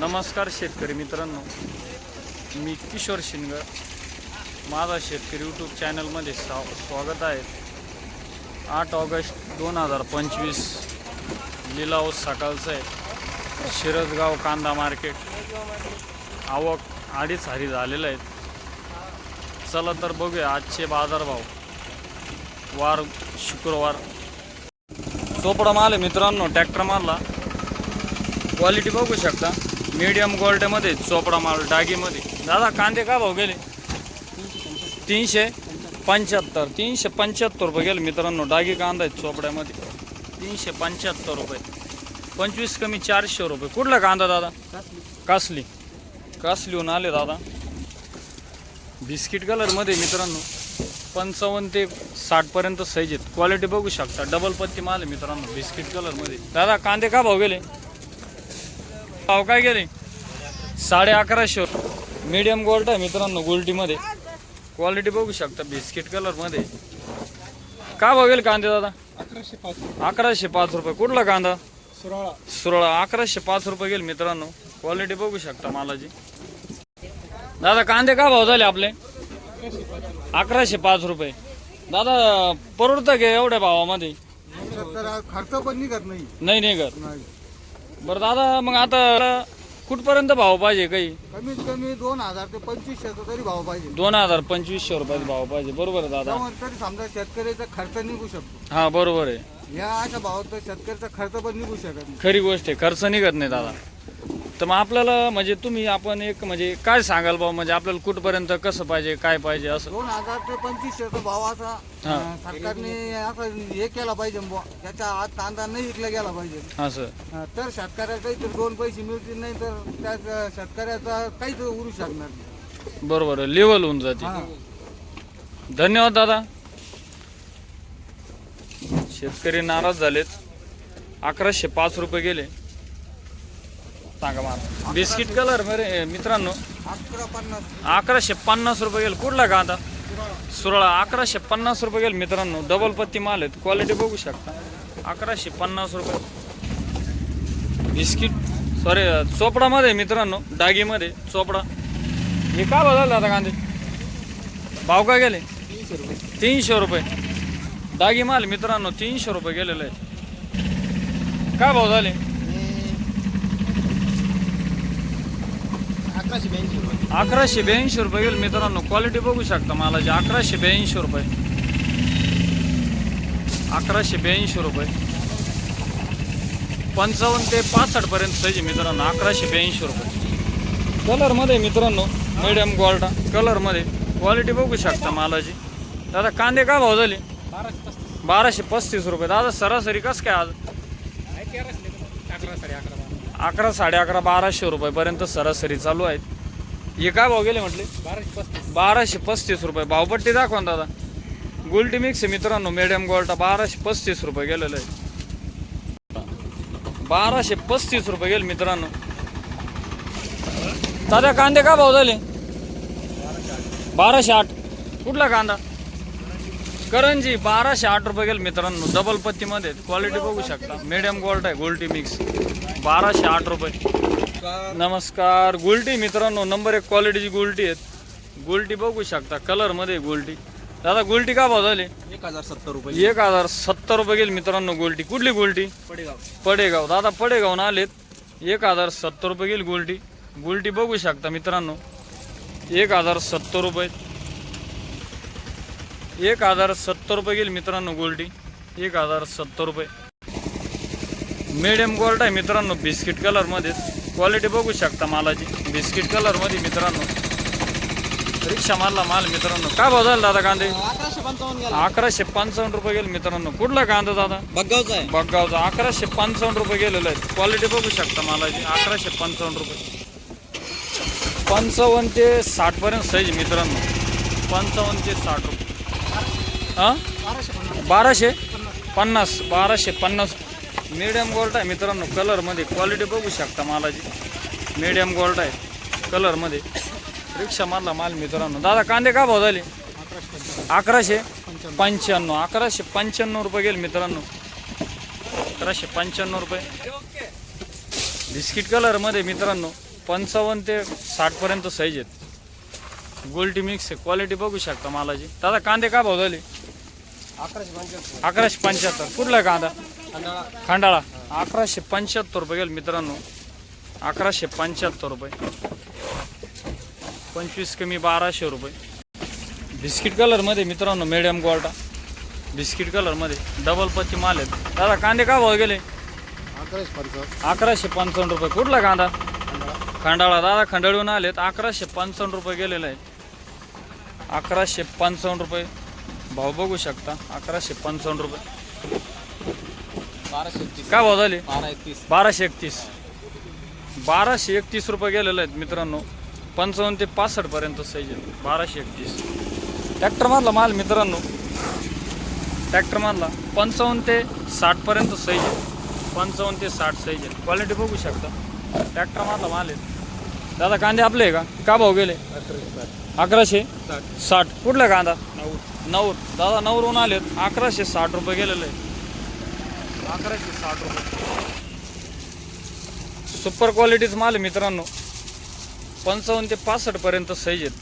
नमस्कार शेतकरी मित्रांनो. मी किशोर शिंग माझा शेतकरी यूट्यूब चॅनलमध्ये स्वा स्वागत आहे. आठ ऑगस्ट दोन हजार पंचवीस. लिलाव सकाळचं आहे. शिरसगाव कांदा मार्केट. आवक अडीच हारी झालेलं आहेत चला तर बघूया आजचे बाजारभाव. वार शुक्रवार. चोपडा माल आहे मित्रांनो ट्रॅक्टर मारला क्वालिटी बघू शकता. मीडियम गोल्डमध्ये चोपडा माल डागीमध्ये. दादा कांदे का भाव गेले? तीनशे पंच्याहत्तर तीनशे पंच्याहत्तर रुपये गेले मित्रांनो. डागी कांदा आहे चोपड्यामध्ये. तीनशे पंच्याहत्तर रुपये. पंचवीस कमी चारशे रुपये. कुठला कांदा दादा? कासली. कासलीहून आले दादा. बिस्किट कलरमध्ये मित्रांनो पंचावन्न ते साठपर्यंत साईज आहेत. क्वालिटी बघू शकता. डबल पत्ती माल आहे मित्रांनो बिस्किट कलरमध्ये. दादा कांदे का भाव गेले? भाव काय गेले? साडे अकराशे. मीडियम गोल्ड आहे मित्रांनो गोल्टीमध्ये क्वालिटी बघू शकता बिस्किट कलरमध्ये का गेले कांदे दादा? अकराशे पाच अकराशे पाच रुपये. कुठला कांदा? सोळा सुरळा. अकराशे पाच रुपये गेले मित्रांनो. क्वालिटी बघू शकता मालाची. दादा कांदे का भाव झाले आपले? अकराशे पाच रुपये. दादा परवडतं घे एवढ्या भावामध्ये? खर्च पण निघत नाही. नाही नाही. बरं दादा मग आता कुठपर्यंत भाव पाहिजे काही? कमीत कमी दोन हजार ते पंचवीसशेचा तरी भाव पाहिजे. दोन हजार पंचवीसशे रुपयाचा भाव पाहिजे. बरोबर आहे दादा. तरी समजा शेतकऱ्याचा खर्च निघू शकतो. हा बरोबर आहे. या अशा भावात तर शेतकऱ्याचा खर्च पण निघू शकत नाही. खरी गोष्ट आहे खर्च निघत नाही दादा. तर मग आपल्याला म्हणजे तुम्ही आपण एक म्हणजे काय सांगाल भाऊ? म्हणजे आपल्याला कुठपर्यंत कसं पाहिजे काय पाहिजे असं? दोन हजार ते पंचवीसशेचा भाव असा. हा. अं, सरकारने असं हे केला पाहिजे बुवा. त्याच्या आत कांदा नाही विकला गेला पाहिजे. असं. अं, तर शेतकऱ्याला काहीतरी दोन पैसे मिळतील नाही तर त्या शेतकऱ्याचा काहीच उरू शकणार नाही. बरोबर आहे. लेवल होऊन जाते. हा. धन्यवाद दादा. शेतकरी नाराज झालेत. अकराशे पाच रुपये गेले. सांगा मला बिस्किट कलर मरे मित्रांनो अकरा पन्नास अकराशे पन्नास रुपये गेले कुठला कांदा सुरळा अकराशे पन्नास रुपये गेले मित्रांनो डबल पत्ती माल आहेत क्वालिटी बघू शकता अकराशे पन्नास रुपये बिस्किट सॉरी चोपडामध्ये मित्रांनो डागीमध्ये चोपडा हे का बदलला आता कांदे भाव काय गेले तीनशे रुपये तीनशे रुपये डागी माल मित्रांनो तीनशे रुपये गेलेले आहे काय भाव झाले अकराशे ब्याऐंशी रुपये येईल मित्रांनो. क्वालिटी बघू शकता मालाची. अकराशे ब्याऐंशी रुपये. अकराशे ब्याऐंशी रुपये. पंचावन्न ते पासष्ट पर्यंत मित्रांनो. अकराशे ब्याऐंशी रुपये. कलरमध्ये मित्रांनो मिडियम गोल्डा कलरमध्ये क्वालिटी बघू शकता मालाची. दादा कांदे का भाव झाले? बाराशे पस्तीस बाराशे पस्तीस रुपये. दादा सरासरी कसं काय आज आहे तेराशे अकरा साडे अकरा साडे अकरा बाराशे रुपयेपर्यंत सरासरी चालू आहेत. हे काय भाव गेले म्हटले? बाराशे पस्तीस बाराशे पस्तीस रुपये. भावपट्टी दाखवा दादा. गोल्टी मिक्स मित्रांनो. मिडियम गोल्टा बाराशे पस्तीस रुपये गेलेलं आहे. बाराशे पस्तीस रुपये गेले मित्रांनो. दादा कांदे का भाव झाले? बाराशे आठ. कुठला कांदा? करंजी बाराशे आठ रुपये गेले मित्रांनो. डबल पत्तीमध्ये. क्वालिटी बघू शकता. मिडियम गोल्ट आहे. गोल्टी मिक्स बाराशे आठ रुपये. नमस्कार. गुलटी मित्रांनो नंबर एक क्वालिटीची गुलटी आहेत. गुलटी बघू शकता. कलरमध्ये गुलटी दादा गुलटी का भाव झाली? एक हजार सत्तर रुपये. एक हजार सत्तर रुपये गेली मित्रांनो गोल्टी कुठली गोल्टी पडेगाव. पडेगाव. दादा पडेगावनं आलेत. एक हजार सत्तर रुपये गेली गोल्टी गोल्टी बघू शकता मित्रांनो. एक हजार सत्तर रुपये. एक हजार सत्तर रुपये गेली मित्रांनो गोल्टी एक हजार सत्तर रुपये. मिडियम गोल्ड आहे मित्रांनो बिस्किट कलरमध्ये क्वालिटी बघू शकता मालाची. बिस्किट कलरमध्ये मित्रांनो. रिक्षा मारला माल मित्रांनो. काय भाव झाला दादा कांदे? अकराशे पंचावन्न गेला. अकराशे पंचावन्न रुपये गेले मित्रांनो. कुठला कांदा दादा? बग्गावचा आहे. अकराशे पंचावन्न रुपये गेलेलं आहे क्वालिटी बघू शकता मालाची. अकराशे पंचावन्न रुपये. पंचावन्न ते साठ पर्यंत साईज मित्रांनो. पंचावन्न ते साठ रुपये. हां? बाराशे? पन्नास. बाराशे पन्नास. मिडियम गोल्ड आहे. मित्रांनो कलरमध्ये क्वालिटी बघू शकता मालाची. मिडियम गोल्ड आहे. कलरमध्ये रिक्षा मारला माल मित्रांनो. दादा कांदे का भाव झाले? अकराशे पंच्याण्णव. अकराशे पंच्याण्णव रुपये गेले मित्रांनो. अकराशे पंच्याण्णव रुपये. बिस्किट कलरमध्ये मित्रांनो पंचावन्न ते साठपर्यंत साईज आहेत. गोल्टी मिक्स आहे. क्वालिटी बघू शकता मालाची. दादा कांदे का भाव झाले? अकराशे पंच्याहत्तर. अकराशे पंच्याहत्तर. कुठला कांदा? खंडाळा. अकराशे पंच्याहत्तर रुपये गेले मित्रांनो. अकराशे पंच्याहत्तर रुपये. पंचवीस कमी बाराशे रुपये. बिस्किट कलरमध्ये मित्रांनो मिडियम क्वालिटा बिस्किट कलरमध्ये डबल पच्ची माल आहेत. दादा कांदे का भाव गेले? अकराशे पंचावन्न. अकराशे पंचावन्न रुपये. कुठला कांदा? खंडाळा. दादा खंडाळून आलेत. अकराशे पंचावन्न रुपये गेलेले आहेत. अकराशे पंचावन्न रुपये. भाव बघू शकता. अकराशे पंचावन्न रुपये. काय भाव झाले? बारा एकतीस. बाराशे एकतीस. बाराशे एकतीस रुपये गेलेले आहेत मित्रांनो. पंचावन्न ते पासष्ट पर्यंत साईज आहे बाराशे एकतीस. ट्रॅक्टरमधला माल मित्रांनो. ट्रॅक्टरमधला पंचावन्न ते साठपर्यंत साईज आहे पंचावन्न ते साठ साईज आहे क्वालिटी बघू शकता. ट्रॅक्टर मारला माल. आहे दादा कांदे आपले आहे का? का भाव गेले? अकराशे साठ. कुठला कांदा? नऊ नऊर दादा नऊरून आलेत. अकराशे साठ रुपये गेलेले अकराशे साठ रुपये. सुपर क्वालिटीच माल आहे मित्रांनो. पंचावन्न ते पासष्ट पर्यंत साईज आहेत.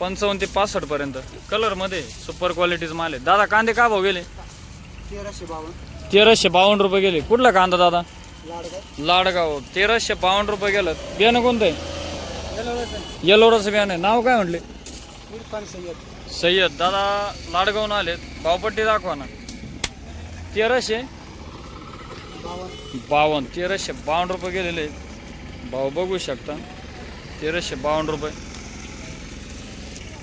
पंचावन्न ते पासष्ट पर्यंत. कलरमध्ये सुपर क्वालिटीच माल आहे. दादा कांदे का भाव गेले? तेराशे बावन्न. तेराशे बावन्न रुपये गेले. कुठला कांदा दादा? लाडगाव. तेराशे बावन्न रुपये गेलं बियाणं कोणतं? आहे येलोराचं बियाणं आहे. नाव काय म्हटले? सय्यद. दादा लाडगावून आलेत. भावपट्टी दाखवा ना. तेराशे? बावन्न. तेराशे बावन्न रुपये गेलेले आहेत. भाव बघू शकता. तेराशे बावन्न रुपये.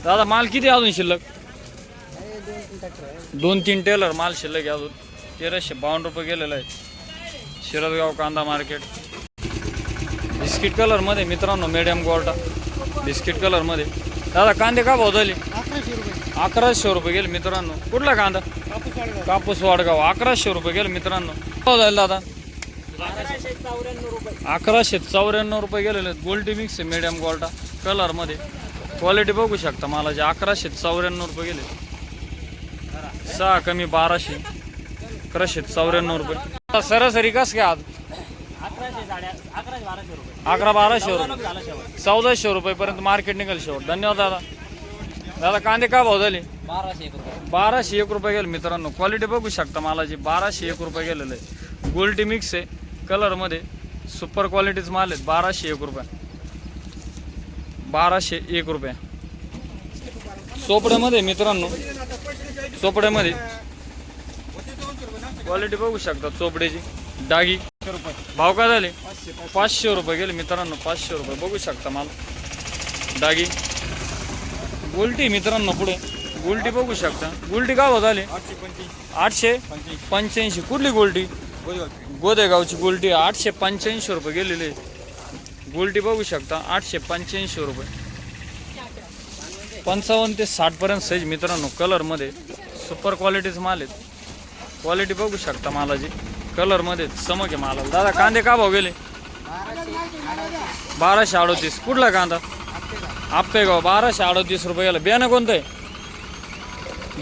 दादा माल किती अजून शिल्लक? दोन तीन दोन तीन टेलर माल शिल्लक आहे अजून. तेराशे बावन्न रुपये गेलेलं आहे शिरदगाव कांदा मार्केट. बिस्किट कलरमध्ये मित्रांनो मीडियम गोल्टा बिस्किट कलरमध्ये. दादा कांदे का भाव झाले? अकराशे रुपये. गेले मित्रांनो. कुठला कांदा? कापूस वाडगाव. कापूस वाडगाव. अकराशे रुपये गेले मित्रांनो. भाव झाले दादा? अकराशे चौऱ्याण्णव रुपये. गेलेले गोल्डी मिक्स आहे मीडियम गोल्टा कलरमध्ये. क्वालिटी बघू शकता मला जे अकराशे चौऱ्याण्णव रुपये गेले. सहा कमी बाराशे. अकराशे चौऱ्याण्णव रुपये. सरासरी कस काय बाराशे रुपये. अकरा बाराशे रुपये. चौदाशे रुपयेपर्यंत मार्केट निघेल शेवट. धन्यवाद दादा. दादा कांदे का भाव झाले? बाराशे एक रुपये. रुपये गेले मित्रांनो. क्वालिटी बघू शकता मला जी बाराशे एक रुपये गेलेलं आहे गोल्टी मिक्स आहे. कलरमध्ये सुपर क्वालिटीच माल आहेत. बाराशे एक रुपये. बाराशे एक रुपये. चोपड्यामध्ये मित्रांनो चोपड्यामध्ये क्वालिटी बघू शकता चोपड्याची डागी भाव काय झाले? पाचशे रुपये गेले मित्रांनो पाचशे रुपये. बघू शकता माल. डागी गुलटी मित्रांनो पुढे. गुलटी बघू शकता. गुलटी गाव झाले? आठशे पंच्याऐंशी. कुठली गुलटी? गोदेगावची गुलटी. आठशे पंच्याऐंशी रुपये गेलेली. गुलटी बघू शकता. आठशे पंच्याऐंशी रुपये. पंचावन्न ते साठपर्यंत साईज मित्रांनो कलरमध्ये सुपर क्वालिटीच माल आहेत. क्वालिटी बघू शकता मालाची. कलरमध्ये चमक आहे मालाला. दादा कांदे का भाव गेले? बाराशे अडोतीस. कुठला कांदा? आप्पेगाव. बाराशे अडोतीस रुपये बियाणं कोणतं आहे?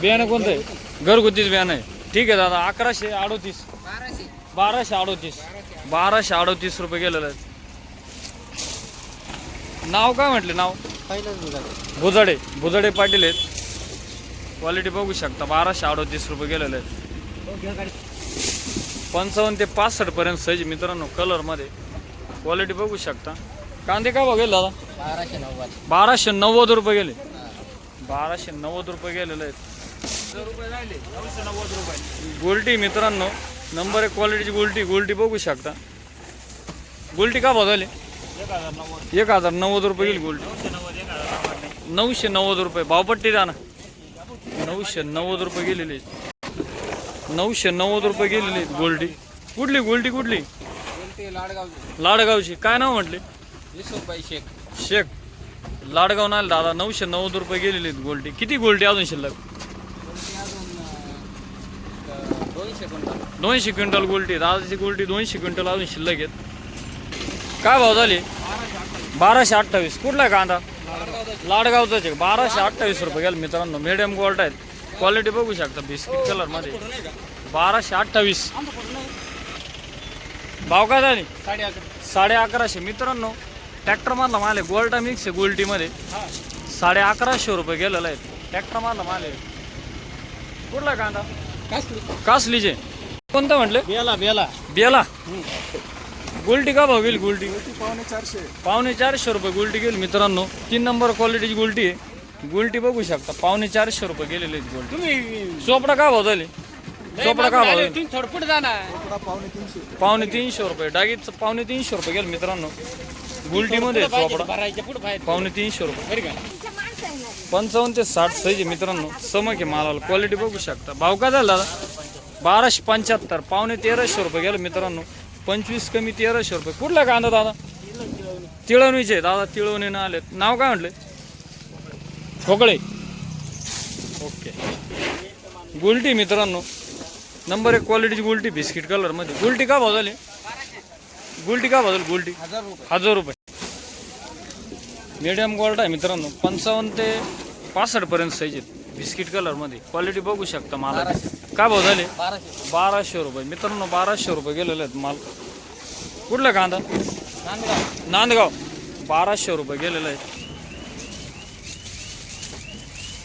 बियाणं कोणतं आहे? घरगुतीच बियाणं आहे. ठीक आहे दादा अकराशे अडोतीस. बाराशे अडोतीस. बाराशे अडोतीस रुपये गेलेलं आहे नाव काय म्हटले? नाव? भुजडे. भुजडे पाटील आहेत. क्वालिटी बघू शकता. बाराशे अडोतीस रुपये गेलेले आहेत. पंचावन्न ते पासष्ट पर्यंत साईज मित्रांनो कलरमध्ये क्वालिटी बघू शकता. कांदे का बघेल दादा? बाराशे नव्वद. बाराशे नव्वद रुपये गेले. बाराशे नव्वद रुपये गेलेले आहेत. नऊशे नव्वद रुपये गोल्टी मित्रांनो नंबर एक क्वालिटीची गोल्टी. गोल्टी बघू शकता. गोल्टी का बदलले एक हजार नव्वद रुपये गेली गोल्टी. नऊशे नव्वद रुपये. भावपट्टी ना नऊशे नव्वद रुपये गेलेली आहेत. नऊशे नव्वद रुपये गेलेली आहेत गोल्डी. कुठली गोल्डी कुठली? लाडगाव लाडगावची. काय नाव म्हटले? युसुफबाई शेख. शेख. लाडगाव नाही दादा नऊशे नव्वद रुपये गेलेली आहेत गोल्डी. किती गोल्डी अजून शिल्लक? बोलते अजून अं, दोनशे क्विंटल. दोनशे क्विंटल गोल्टी दादाची गोल्टी दोनशे क्विंटल अजून शिल्लक आहेत. काय भाव झाले? बाराशे अठ्ठावीस. कुठला आहे कांदा लाडगावचाच आहे. बाराशे अठ्ठावीस रुपये गेला मित्रांनो. मिडियम गोल्ट आहेत. क्वालिटी बघू शकता बिस्किट कलरमध्ये बाराशे अठ्ठावीस. भाव काय झाले? साडे अकरा. साडे अकराशे. मित्रांनो ट्रॅक्टर मधला माल आहे. गोल्टा मिक्स आहे गोल्टीमध्ये साडे अकराशे रुपये गेलेला आहे. ट्रॅक्टर मधला माल आहे. कुठला कांदा? कासलीचे? कोणतं म्हटलं? बेला बेला. बेला. गुलटी का भाव गेली? गुलटी पावणे चारशे. पावणे चारशे रुपये गुलटी गेली मित्रांनो. तीन नंबर क्वालिटीची गुलटी आहे. गुलटी बघू शकता. पावणे चारशे रुपये गेलेली आहेत गुलटी. तुम्ही चोपडा का भाव झाले चोपडा का भाव झाले तुम्ही थोडपुट जाणार. पावणे तीनशे पावणे तीनशे रुपये. डागीत पावणे तीनशे रुपये गेले मित्रांनो. गुलटीमध्ये चोपडा. भरायच्या पुढे बाहेर. पावणे तीनशे रुपये. बरी का? पंचावन्न ते साठ आहे मित्रांनो. समक आहे मालाला. क्वालिटी बघू शकता. भाव काय झाला? दादा बाराशे पंच्याहत्तर. पावणे तेराशे रुपये गेलं मित्रांनो. पंचवीस कमी तेराशे रुपये. कुठला कांदा दादा? तिळवणीचे दादा तिळवणीनं आलेत. नाव काय म्हटले? ठोकळे ओके. गुलटी मित्रांनो. नंबर एक क्वालिटीची गुलटी बिस्किट कलरमध्ये गुलटी का भाव झाली? गुलटी का भाव झाली? गुलटी. हजार रुपये. मीडियम गोल्ड आहे मित्रांनो. पंचावन्न ते पासष्ट पर्यंत साईज आहेत. बिस्किट कलरमध्ये क्वालिटी बघू शकता मला. काय भाव झाले? बाराशे रुपये. मित्रांनो बाराशे रुपये गेलेले आहेत माल. कुठला कांदा? नांदगाव. नांदगाव. बाराशे रुपये गेलेले आहेत.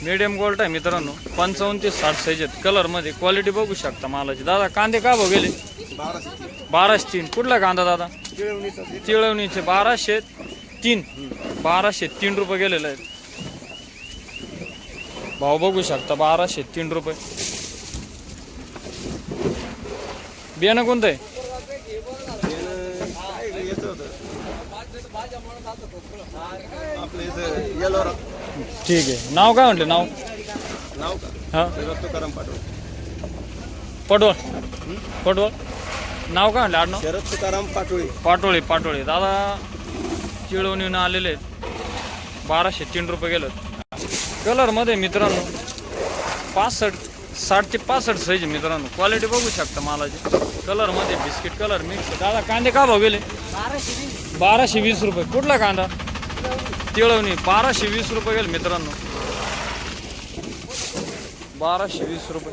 मीडियम गोल्ड आहे मित्रांनो. पंचावन्न ते साठ साईज आहेत. कलरमध्ये क्वालिटी बघू शकता मालाची. दादा कांदे का भाव गेले? बाराशे बाराशे तीन. कुठला कांदा दादा? चिळवणीचे तिळवणीचे. बाराशे तीन. बाराशे तीन रुपये गेलेले आहेत. भाव बघू शकता. बाराशे तीन रुपये. बियाणं कोणतं आहे? आपलं ठीक आहे. नाव काय म्हटलं? नाव? नाव का? हा. तुकाराम पाठव पटवळ. पटवळ. नाव काय म्हटलं आडनाव? शरद तुकाराम पाटोळे. पाटोळे पाटोळे. दादा चिळवणीनं आलेले आहेत. बाराशे तीन रुपये गेलं कलरमध्ये मित्रांनो पासष्ट साठ ते पासष्ट साईज आहे मित्रांनो. क्वालिटी बघू शकता मालाची. कलरमध्ये बिस्किट कलर मिक्स दादा कांदे का भाव गेले? बाराशे वीस रुपये. कुठला कांदा? तिळवणी बाराशे वीस रुपये गेले मित्रांनो. बाराशे वीस रुपये.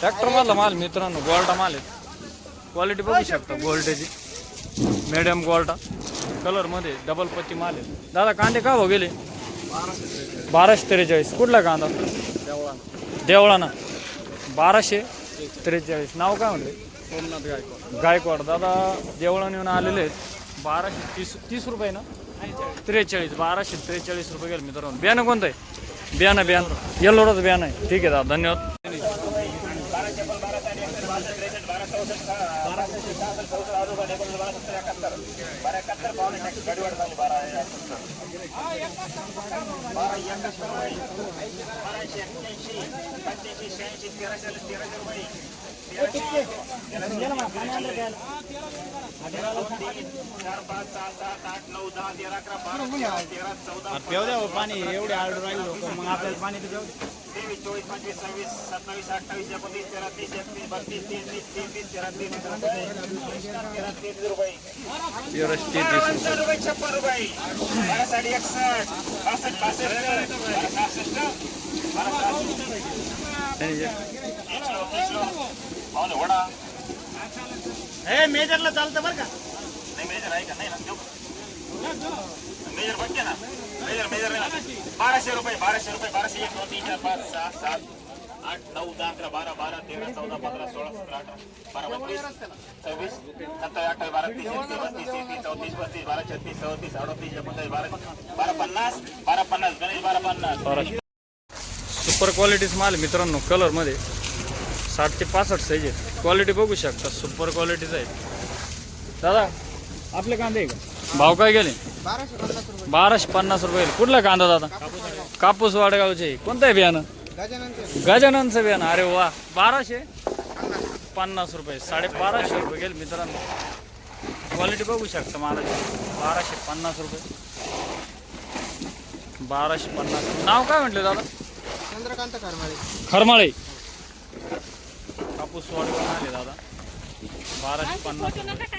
ट्रॅक्टर मधला माल मित्रांनो गोल्डा माल आहे. क्वालिटी बघू शकता गोल्डेची. मिडियम गोल्डा. कलरमध्ये डबल पत्ती माल आहे. दादा कांदे का भाव गेले? बाराशे त्रेचाळीस. कुठला कांदा? देवळाना. बाराशे त्रेचाळीस. नाव काय म्हणले? सोमनाथ गायकवाड. गायकवाड. दादा देवळाने येऊन आलेले आहेत. बाराशे तीस तीस रुपये ना? त्रेचाळीस बाराशे त्रेचाळीस रुपये गेले मित्रांनो. बियाणं कोणतं आहे? बियाणं बियाणं. येल्लोडच बियाणं आहे. ठीक आहे दादा धन्यवाद. पेव द्या हो पाणी एवढे आर्डर राहिलो मग आपल्याला पाणी तर तेवीस चोवीस पंचवीस सव्वीस सत्तावीस अठ्ठावीस एकोणतीस तेरा तीस एकतीस बत्तीस तीस तीस तीस तीस तेरा तीस तेरा तीस रुपये. तेहतीस रुपये छप्पन रुपये. बारासाठी एकसष्ट बासष्ट बासष्ट बारा सहासष्ट वडा हे मेजरला चालतं बरं का. नाही मेजर आहे का? नाही ना? मेजर बघ ना. बाराशे रुपये बाराशे रुपये बाराशे एक दोन तीन चार पाच सहा सात आठ नऊ दहा अकरा बारा बारा तेरा चौदा पंधरा सोळा सतरा अठरा बारा पंचवीस सव्वीस सत्तावीस अठ्ठावीस बारा तीस एकतीस बत्तीस तेहतीस चौतीस पस्तीस बारा छत्तीस सदतीस अडतीस एकोणतीस बारा बारा पन्नास बारा पन्नास गणेश बारा पन्नास. सुपर क्वालिटीच माल मित्रांनो कलरमध्ये साठ ते पासष्ट साईज आहे क्वालिटी बघू शकता सुपर क्वालिटीचं आहे. दादा आपले कांदे आहे का? भाव काय गेले? बाराशे पन्नास रुपये. बाराशे पन्नास रुपये गेले. कुठला कांदा दादा? कापूस वाडगावचे. कोणतं आहे बियाणं? गजाननचे. गजाननचं बियाणं. अरे वा. बाराशे? पन्नास रुपये. साडे बाराशे रुपये गेले मित्रांनो. क्वालिटी बघू शकता मला बाराशे पन्नास रुपये. बाराशे पन्नास. नाव काय म्हटलं दादा? चंद्रकांत करमाळे खरमाळे. कापूस वाढवून आले दादा. बाराशे पन्नास.